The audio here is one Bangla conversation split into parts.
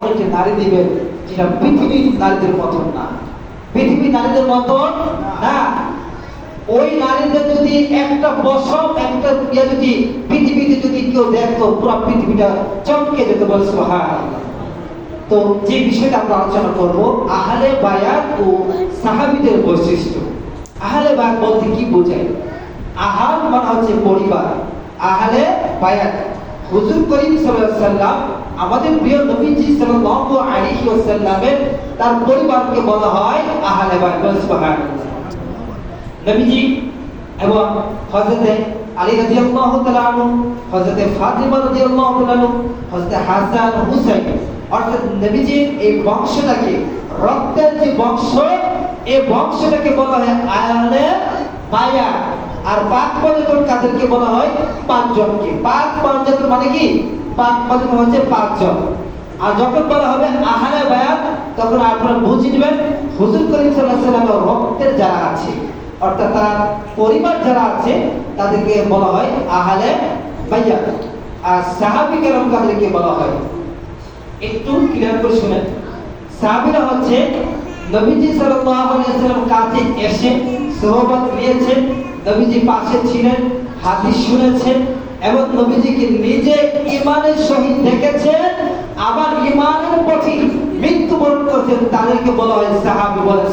একটি নারী দিবেন যেটা পৃথিবীর নারীদের মতন না। পৃথিবীর নারীদের মতন না। ওই নারীদের যদি একটা বছর, একটা ইয়ে যদি পৃথিবীতে যদি কেউ দেখতো, পুরো পৃথিবীটা চমকে যেত সুবহানাল্লাহ। তো যে বিষয়টা আমরা আলোচনা করব, আহলে বায়াত ও সাহাবীদের বৈশিষ্ট্য। আহলে বায়াত বলতে কি বোঝায়? আহাল মানে হচ্ছে পরিবার। আহলে বায়াত হুজুর করিম সাল্লাম আমাদের প্রিয় নবীজি সাল্লাল্লাহু আলাইহি ওয়াসাল্লামের তার পরিবারকে বলা হয় আহলে বায়াত বলে সুবহানাল্লাহ নবীজি এবং হযরতে আলী রাদিয়াল্লাহু তাআলা আনহু, হযরতে ফাতিমা রাদিয়াল্লাহু তাআলা আনহু, হযরতে হাসান হুসাইন। অর্থাৎ নবীজির এই বংশটাকে, রক্তের যে বংশ, এই বংশটাকে বলা হয় আয়ালে বায়া আর পাক পর্যটন কাদেরকে বলা হয় পাঁচজনকে। পাক পর্যটন মানে কি? পাক পর্যটন হচ্ছে পাঁচজন। আর যখন বলা হবে আহালে বায়াত, তখন আপনারা বুঝে নেবেন হুজুর করিম আলাইহি রক্তের যারা আছে, অর্থাৎ তার পরিবার যারা আছে, তাদেরকে বলা হয় আহালে বায়াত। আর সাহাবী কেরাম তাদেরকে বলা হয়, একটু ক্লিয়ার করে শুনেন। সাহাবীরা হচ্ছে নবীজি সাল্লাল্লাহু আলাইহি কাছে এসে সোহবত নিয়েছেন নবীজি পাশে ছিলেন, হাদিস শুনেছেন, এবং নবীজিকে নিজে ইমানের সহিত দেখেছেন, আবার ইমানের পথে মৃত্যুবরণ করেছেন। তাদেরকে বলা হয় সাহাবী বলে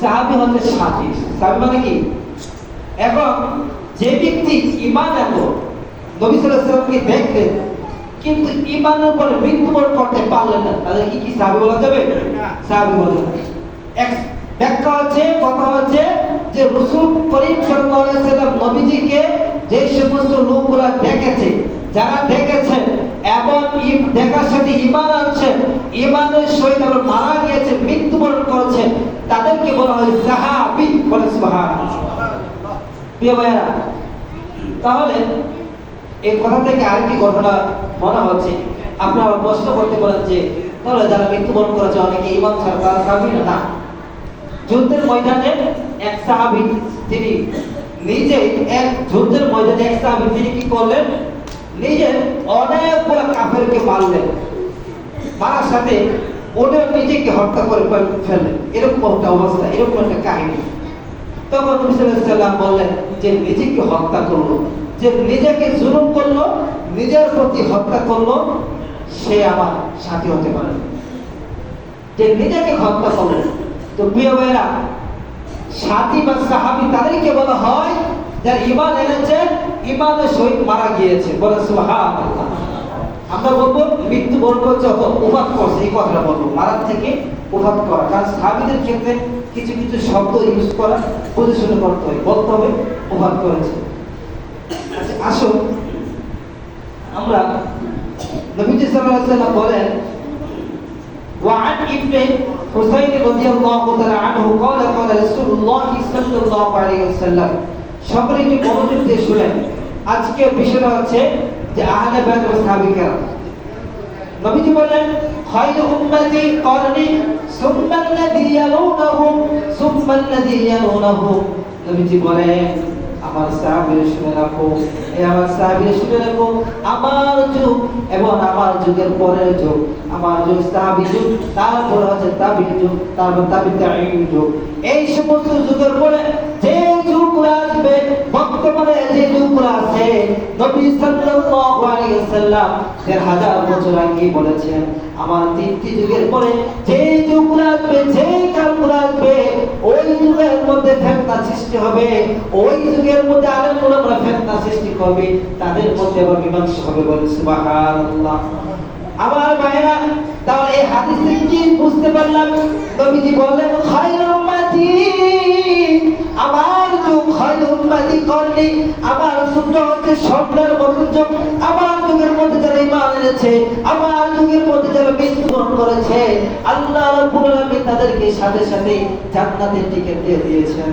সাহাবী হচ্ছে সাথী। সাহাবী মানে কি? এবং যে ব্যক্তি ইমান এত নবী ওয়াসাল্লামকে দেখলেন, কিন্তু ইমানের উপরে মৃত্যুবরণ করতে পারলেন না তাদের কি কি সাহাবী বলা যাবে? সাহাবী বলা এক ব্যাখ্যা হচ্ছে, কথা হচ্ছে যে রাসূল করিম সাল্লাম নবীজিকে যে সমস্ত লোকগুলা দেখেছে, যারা দেখেছে, এবং দেখার সাথে ইমান আনছে ইমানের সহিত আবার মারা গিয়েছে, মৃত্যুবরণ করেছে, তাদেরকে বলা হয় সাহাবী বলে প্রিয় তাহলে এই কথা থেকে আরেকটি ঘটনা মনে হচ্ছে। আপনারা প্রশ্ন করতে পারেন যে, তাহলে যারা মৃত্যুবরণ করেছে, অনেকে ইমান ছাড়া তারা সাহাবী না। যুদ্ধের ময়দানে এক সাহাবী, তিনি নিজে এক যুদ্ধের ময়দানে এক সাহাবী, তিনি কি করলেন? নিজে অনেকগুলো কাফেরকে মারলেন। মারার সাথে ওদের নিজেকে হত্যা করে ফেললেন। এরকম একটা অবস্থা, এরকম একটা কাহিনী। তখন নবী সাল্লাল্লাহু আলাইহি সাল্লাম বললেন যে নিজেকে হত্যা করল, যে নিজেকে জুলুম করল, নিজের প্রতি হত্যা করল, সে আমার সাথী হতে পারে। যে নিজেকে হত্যা করল তো প্রিয় ভাইরা সাথী বা সাহাবী তাদেরকে বলা হয়, যার ইমান এনেছে ইমানের সহিত মারা গিয়েছে। বলে সুবহানাল্লাহ। আমরা বলব মৃত্যু বরণ করছে উপাত করছে, এই কথাটা বলব। মারার থেকে উপাত করা। কারণ সাহাবীদের ক্ষেত্রে কিছু কিছু শব্দ ইউজ করা বুঝে করতে হয়। বলতে হবে উপাত করেছে। আচ্ছা আসো আমরা নবীজি ওয়াসাল্লাম বলেন وعن ابن حسين رضي الله تعالى عنه قال قال رسول الله صلى الله عليه وسلم সকলে একটু মনোযোগ দিয়ে শুনেন আজকে বিষয়টা হচ্ছে যে আহলে বাইত ও সাহাবীরা নবীজি বলেন খায়রু উম্মতি করনি সুম্মা আল্লাযী ইয়ালুনাহুম সুম্মা আল্লাযী ইয়ালুনাহুম নবীজি বলেন আমার শুনে রাখো। আমার শুনে রাখো। আমার যুগ এবং আমার যুগের পরের যুগ। আমার যুগ সাহাবি যুগ, তারপর আছে তাবি যুগ, তারপর তাবি তাইন যুগ। এই সমস্ত যুগের পরে যে যুগ আসবে, বর্তমানে যে নবী সাল্লাল্লাহু আলাইহি ওয়াসাল্লাম দেড় হাজার বছর আগে বলেছেন, আমার তিনটি যুগের পরে যে যুগগুলো আসবে, যে কালগুলো আসবে, ওই যুগের মধ্যে ফেতনা সৃষ্টি হবে, ওই যুগের মধ্যে আলেম ওলামারা ফেতনা সৃষ্টি করবে, তাদের মধ্যে আবার মীমাংসা হবে বলে সুবহানাল্লাহ। আমার ভাইরা তাহলে এই হাদিস কি বুঝতে পারলাম? নবীজি বললেন খায়রুল করলি আমার যুগটা হচ্ছে মতো যুগ আমার যুগের মধ্যে যারা ইমান এনেছে আমার যুগের মধ্যে যারা মৃত্যুবরণ করেছে আল্লাহ রাব্বুল আলামিন তাদেরকে সাথে সাথে জান্নাতের টিকিট দিয়ে দিয়েছেন।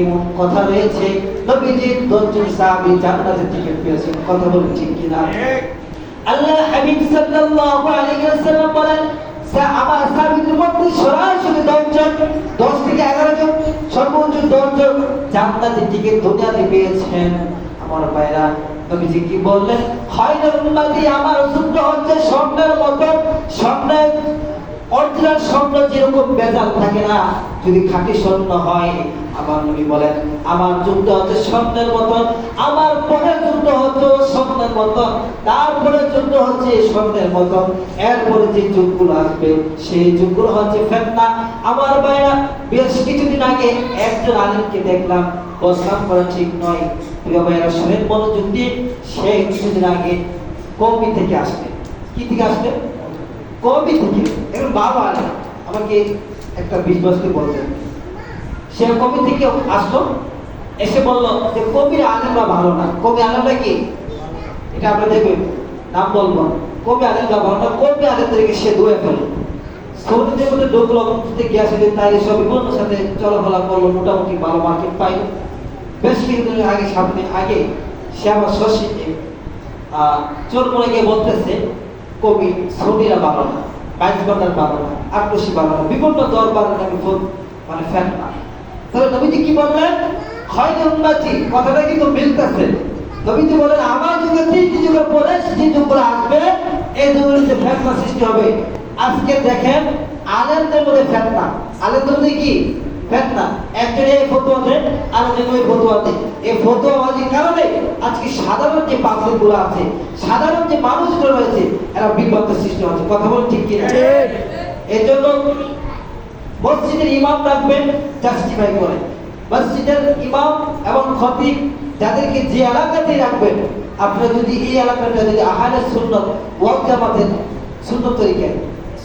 এমন কথা রয়েছে নবীজি দশজন সাহাবী জান্নাতের টিকিট পেয়েছেন। কথা বলুন ঠিক কিনা? আল্লাহ হাবিব সাল্লাল্লাহু আলাইহি ওয়াসাল্লাম বলেন আমার সাহাবীদের মধ্যে সরাসরি দশজন, দশ থেকে এগারো জন সর্বোচ্চ দশজন জান্নাতের টিকিট দুনিয়াতে পেয়েছেন। আমার ভাইরা, নবীজি কি বললেন? না উম্মতি, আমার যুদ্ধ হচ্ছে স্বর্ণের মতো, স্বর্ণের অরিজিনাল স্বর্ণ যেরকম বেজাল থাকে না, যদি খাঁটি স্বর্ণ হয়, আমার নবী বলেন, আমার যুদ্ধ হচ্ছে স্বর্ণের মতন, আমার পরের যুদ্ধ হচ্ছে স্বর্ণের মতন তারপরে যুদ্ধ হচ্ছে স্বর্ণের মতন, এরপরে যে যুগগুলো আসবে, সেই যুগগুলো হচ্ছে ফেতনা। আমার ভাইরা, বেশ কিছুদিন আগে একজন আলেমকে দেখলাম বসলাম করা ঠিক নয়। প্রিয় ভাইরা শোনেন মনোযোগ দিয়ে, সে কিছুদিন আগে কমি থেকে আসবে। কি থেকে আসবে? কবি থেকে? এখন বাবা আমাকে একটা বিশ্বাসকে বলতেন সে কবি থেকে আসলো? এসে বলল যে, কবির আলেমরা ভালো না। কবি আলেমরা কি? এটা আমরা দেখবেন নাম বলব। কবি আলেমরা ভালো না, কবি আলেমদেরকে সে ধুয়ে ফেলল। সৌদিদের মধ্যে ঢুকলো থেকে আসে যে তাই সব বিভিন্ন সাথে চলাফেরা করল, মোটামুটি ভালো মার্কেট পাইলো। বেশ কিছুদিন আগে, সামনে আগে সে আমার শশীকে চোর মনে গিয়ে বলতেছে কবি সৌদিরা ভালো না বাইশ বান্দার ভালো না আক্রোশী ভালো না বিভিন্ন দরবারের নামে ফোন মানে ফ্যান না তাহলে নবীজি কি বললেন? খয়রে উন্নতি কথাটা কিন্তু মিলতেছে। নবীজি বলেন, আমার যুগে তিনটি যুগের পরে যে যুগগুলো আসবে, এই যুগের যে ফেতনা সৃষ্টি হবে। আজকে দেখেন, আলেমদের মধ্যে ফেতনা। আলেমদের মধ্যে কি? ফেতনা। একজন এই ফতোয়া দেন আরেকজন ওই ফতোয়া দেন। এই ফতোয়াবাজির কারণে আজকে সাধারণ যে আছে সাধারণ যে মানুষগুলো রয়েছে এরা বিপদ সৃষ্টি হচ্ছে। কথা ঠিক কিনা? ঠিক। জন্য মসজিদের ইমাম রাখবেন জাস্টিফাই করে মসজিদের ইমাম এবং খতিব যাদেরকে যে এলাকাতে রাখবেন আপনারা যদি এই এলাকাটা যদি আহারের সুন্নত ওয়াক জামাতের সুন্নত তরিকে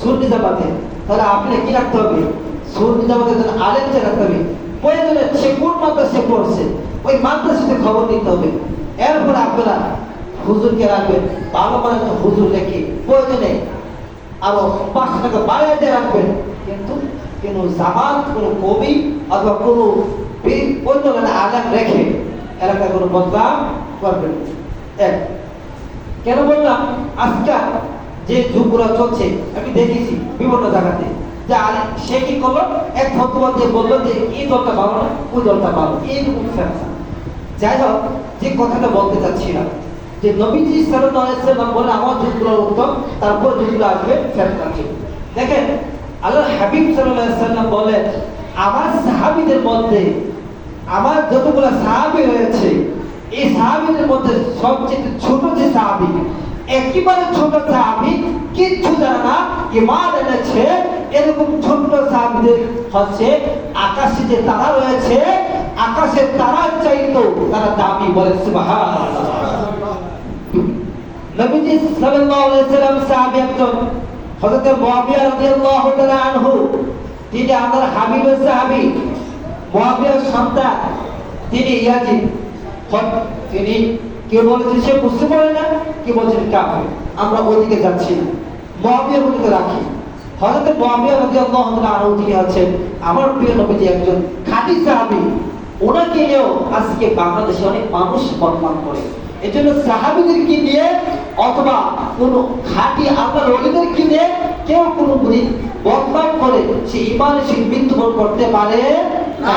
সুন্নি জামাতে তাহলে আপনি কি রাখতে হবে? সুন্নি জামাতের জন্য আলেমকে রাখতে হবে প্রয়োজনে সে কোন মাদ্রাসে পড়ছে, ওই মাদ্রাসাতে খবর নিতে হবে। এরপরে আপনারা হুজুরকে রাখবেন, ভালো মানে একটা হুজুর রেখে প্রয়োজনে আরও পাঁচশো টাকা বাড়িয়ে দিয়ে রাখবেন। কিন্তু কোন জামাত, কোন কবি অথবা কোন অন্য মানে আলেম রেখে এলাকায় কোনো বদলাম করবেন। এক। কেন বললাম? আজকাল যে যুগগুলো চলছে, আমি দেখেছি বিভিন্ন জায়গাতে। যে সে কি করল? এক দিয়ে বলল যে, এই দলটা না, ওই দলটা এইরকম যাই হোক, যে কথাটা বলতে চাচ্ছিলাম, যে নবীজি সাল্লাম বলে, আমার উত্তম, তারপর যুগগুলো আসবে ফেরত যুগ দেখেন আল্লাহ হাবিব সাল্লাম বলেন, আমার সাহাবীদের মধ্যে, আমার যতগুলো সাহাবী রয়েছে, এই সাহাবীদের মধ্যে সবচেয়ে ছোট যে সাহাবী একেবারে ছোট সাহাবী, কিচ্ছু জানে না ইমান এনেছে, এরকম ছোট সাহাবীদের হচ্ছে আকাশে যে তারা রয়েছে, আকাশের তারার চাইতো, তারা দামি বলে নবীজি সাল্লাল্লাহু আলাইহি সাল্লাম সাহাবী একজন, হযরত মুআবিয়া রাদিয়াল্লাহু তাআলা আনহু, তিনি আমার হাবিবের সাহাবী, মুআবিয়ার সন্তান, তিনি ইয়াজিদ। তিনি কেউ বলেছে সে বুঝতে পারে না কেউ বলছেন কাফের। আমরা ওইদিকে যাচ্ছি। না মুআবিয়ার মধ্যে রাখি। হযরত মুআবিয়া রাদিয়াল্লাহু তাআলা আনহু তিনি হচ্ছেন আমার প্রিয় নবীজি একজন খাঁটি সাহাবী। ওনাকে নিয়েও আজকে বাংলাদেশে অনেক মানুষ বদনাম করে। এই জন্য সাহাবিদেরকে নিয়ে অথবা কোন খাঁটি আল্লাহর অলিদেরকে নিয়ে কেউ কোনো দিন বদনাম করে সে ইমানে সে মৃত্যুবরণ করতে পারে না।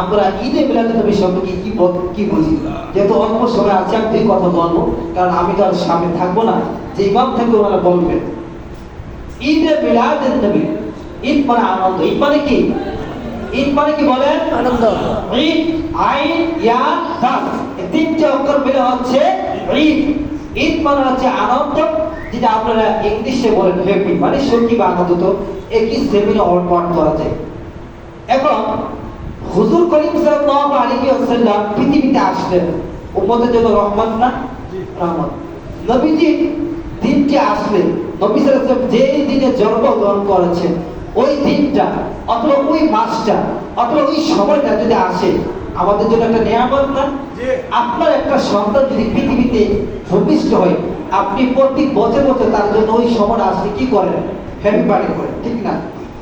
আমরা ঈদে মিলাদুন নবী সম্পর্কে কি কি বুঝি? যেহেতু অল্প সময় আছে আমি দুই কথা বলব। কারণ আমি তো আর সামনে থাকব না। যে ইমাম থাকবে ওনারা বলবেন ঈদে মিলাদুন নবী ঈদ মানে আনন্দ। ঈদ মানে কি? ঈদ মানে কি বলেন আনন্দ। ঈদ আইন ইয়া দাস তিনটে অক্ষর মিলে হচ্ছে ঈদ। ঈদ মানে হচ্ছে আনন্দ যেটা আপনারা ইংলিশে বলেন হ্যাপি মানে সুখী বা আনন্দিত একই সেমিনে অর্থ করা যায়। এখন হুজুর করিম সাল্লাল্লাহু আলাইহি ওয়াসাল্লাম পৃথিবীতে আসলেন। উম্মতের জন্য রহমত না? রহমত। নবীজি দিনটি আসলেন। নবী সাল্লাল্লাহু আলাইহি ওয়াসাল্লাম যে দিনে জন্মগ্রহণ করেছেন ওই দিনটা অথবা ওই মাসটা অথবা ওই সময়টা যদি আসে আমাদের জন্য একটা নিয়ামত না। আপনার একটা সন্তান যদি পৃথিবীতে ভূমিষ্ঠ হয় আপনি প্রতি বছর বছর তার জন্য ওই সময় আসলে কি করেন? হ্যাপি পার্টি করেন ঠিক না?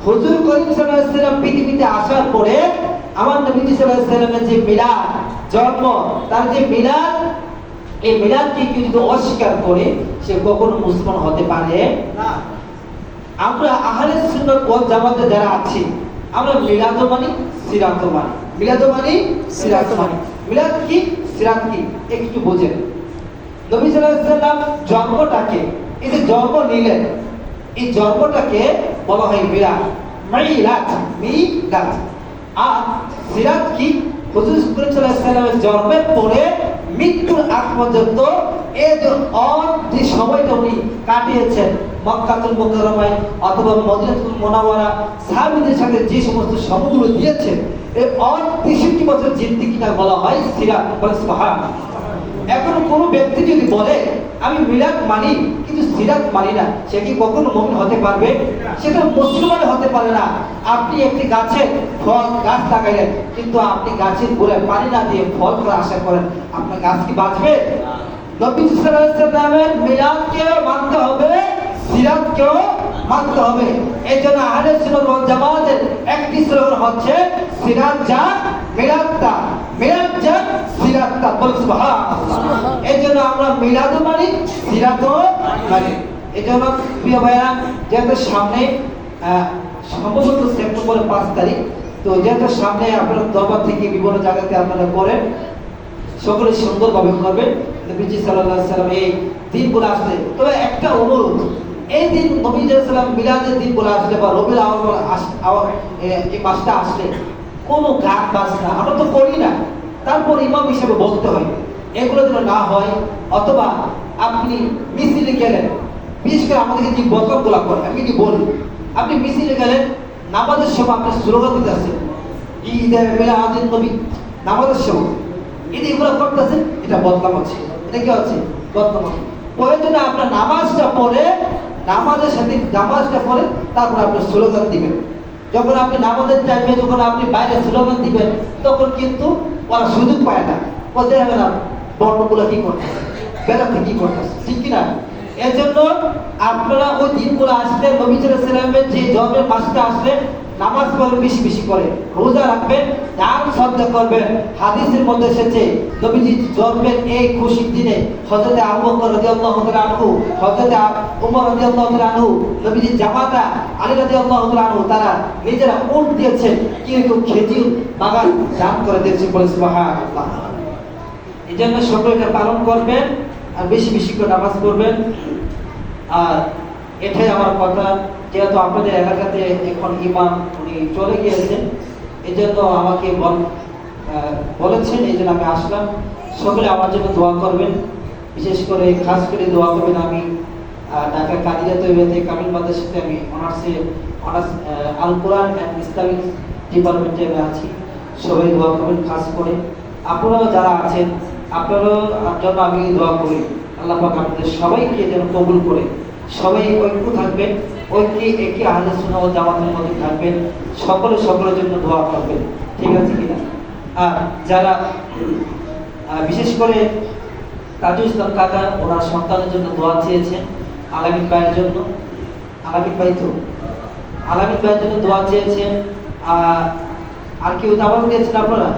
হুজুর করিম সাল্লাম পৃথিবীতে আসার পরে আমার নবী সাল্লামের যে মিলাদ, জন্ম, তার যে মিলাদ, এই মিলাদকে কেউ যদি অস্বীকার করে, সে কখনো মুসলমান হতে পারে না। আমরা আহলে সুন্নাত ওয়াল জামাতে যারা আছি, আমরা মিলাদ মানি, সিরাত মানি। মিলাদ মানি, সিরাত মানি। মিলাদ কি, সিরাত কি? একটু বোঝেন। নবী সাল্লাল্লাহু আলাইহি জন্মটাকে, এই যে জন্ম নিলেন, এই জন্মটাকে বলা হয় মিলাদ মিলাদ মিলাদ আর সিরাত কি? হুজুর করিম সাল্লামের জন্মের পরে মৃত্যুর আগ পর্যন্ত এই যে সময়টা উনি কাটিয়েছেন, মক্কাতুল মুকাররমায় অথবা মদিনাতুল মুনাওয়ারা, সাহাবীদের সাথে যে সমস্ত সময়গুলো দিয়েছেন, এই অন 63 বছর জিন্দেগিটা বলা হয় সিরাত বলে এখন কোন ব্যক্তি যদি বলে, আমি মিলাদ মানি, কিন্তু সিরাত মানি না সে কি কখনো মমিন হতে পারবে? সেটা মুসলমান হতে পারে না। আপনি একটি গাছে ফল, গাছ লাগাইলেন, কিন্তু আপনি গাছের গোড়ায় পানি না দিয়ে ফল করে আশা করেন। আপনার গাছ কি বাঁচবে? নবী সাল্লাল্লাহু আলাইহি সাল্লামের মিলাদকেও মানতে হবে সিরাতকেও মানতে হবে। এই জন্য আহলে সুন্নাত ওয়াল হচ্ছে সিরাত যা মিলাদ তা মিলাদ যা সিরাত তা বল এই জন্য আমরা মানি মানি। প্রিয় ভাইরা যেহেতু সামনে সম্ভবত সেপ্টেম্বরের পাঁচ তারিখ, তো যেহেতু সামনে আপনারা দরবার থেকে বিভিন্ন জায়গাতে আপনারা করেন, সকলে সুন্দরভাবে করবেন। নবীজি আলাইহি সাল্লাম এই দিনগুলো তবে একটা অনুরোধ এই দিন নবীজি সাল্লাম মিলাদের বলে আসলে বা আস- আওয়াল এই মাসটা আসলে। কোনো গান বাজনা, আমরা তো করি না। তারপর ইমাম হিসেবে বলতে হয়, এগুলো যেন না হয়, অথবা আপনি মিছিলে গেলেন, বিশেষ করে আমাদেরকে যে বকরগুলা করে আমি কি বলি? আপনি মিছিলে গেলেন, নামাজের সময় আপনি স্লোগান দিতে আসেন ঈদে মিলাদুন নবী, নামাজের সময়। যে এগুলো করতেছেন, এটা বদনাম আছে। এটা কি হচ্ছে বদনাম আছে। প্রয়োজনে আপনার নামাজটা পড়ে নামাজের সাথে নামাজটা পড়েন তারপর আপনি স্লোগান দিবেন। যখন আপনি নামাজের টাইমে যখন আপনি বাইরে স্লোগান দিবেন, তখন কিন্তু ওরা সুযোগ পায় না। বলতে হবে না বর্ণগুলো কি করতেছে বেলাতে কি করতেছে ঠিক কিনা? এজন্য আপনারা ওই দিনগুলো আসলে নবীজের সেরামের যে জন্মের মাসটা আসলে নামাজ পড়বেন বেশি বেশি করে রোজা রাখবেন, দান শ্রদ্ধা করবেন। হাদিসের মধ্যে এসেছে, নবীজি জন্মের এই খুশির দিনে হযরতে আবু বকর রাদিয়াল্লাহু তাআলা আনহু, হযরতে ওমর রাদিয়াল্লাহু তাআলা নবীজি জামাতা আলী রাদিয়াল্লাহু তাআলা আনহু, তারা নিজেরা উট দিয়েছেন কিন্তু খেজুর, বাগান দান করে দিয়েছে বলে সুবহানাল্লাহ। এই জন্য সকলকে পালন করবেন আর বেশি বেশি করে নামাজ পড়বেন। আর এটাই আমার কথা। যেহেতু আপনাদের এলাকাতে এখন ইমাম উনি চলে গিয়েছেন এই জন্য আমাকে বলেছেন এই জন্য আমি আসলাম। সকলে আমার জন্য দোয়া করবেন। বিশেষ করে খাস করে দোয়া করবেন আমি ঢাকা কাদিরা তৈরিতে কামিল মাদ্রাসাতে আমি অনার্সে, honours Al Quran and Islamic ডিপার্টমেন্টে আমি আছি। সবাই দোয়া করবেন খাস করে। আপনারাও যারা আছেন, আপনারাও জন্য আমি দোয়া করি। আল্লাহ আপনাদের সবাইকে যেন কবুল করে। সবাই ঐক্য থাকবেন ঐক্যে একে আহলে সুন্নাহ ওয়াল জামাতের মধ্যে থাকবেন, সকলে সকলের জন্য দোয়া করবেন, ঠিক আছে কিনা? আর যারা বিশেষ করে কাজু ইসলাম কাকা ওনার সন্তানের জন্য দোয়া চেয়েছেন আলামিন ভাইয়ের জন্য। আলামিন ভাই তো আলামিন ভাইয়ের জন্য দোয়া চেয়েছেন। আর কেউ দাবার দিয়েছেন আপনারা?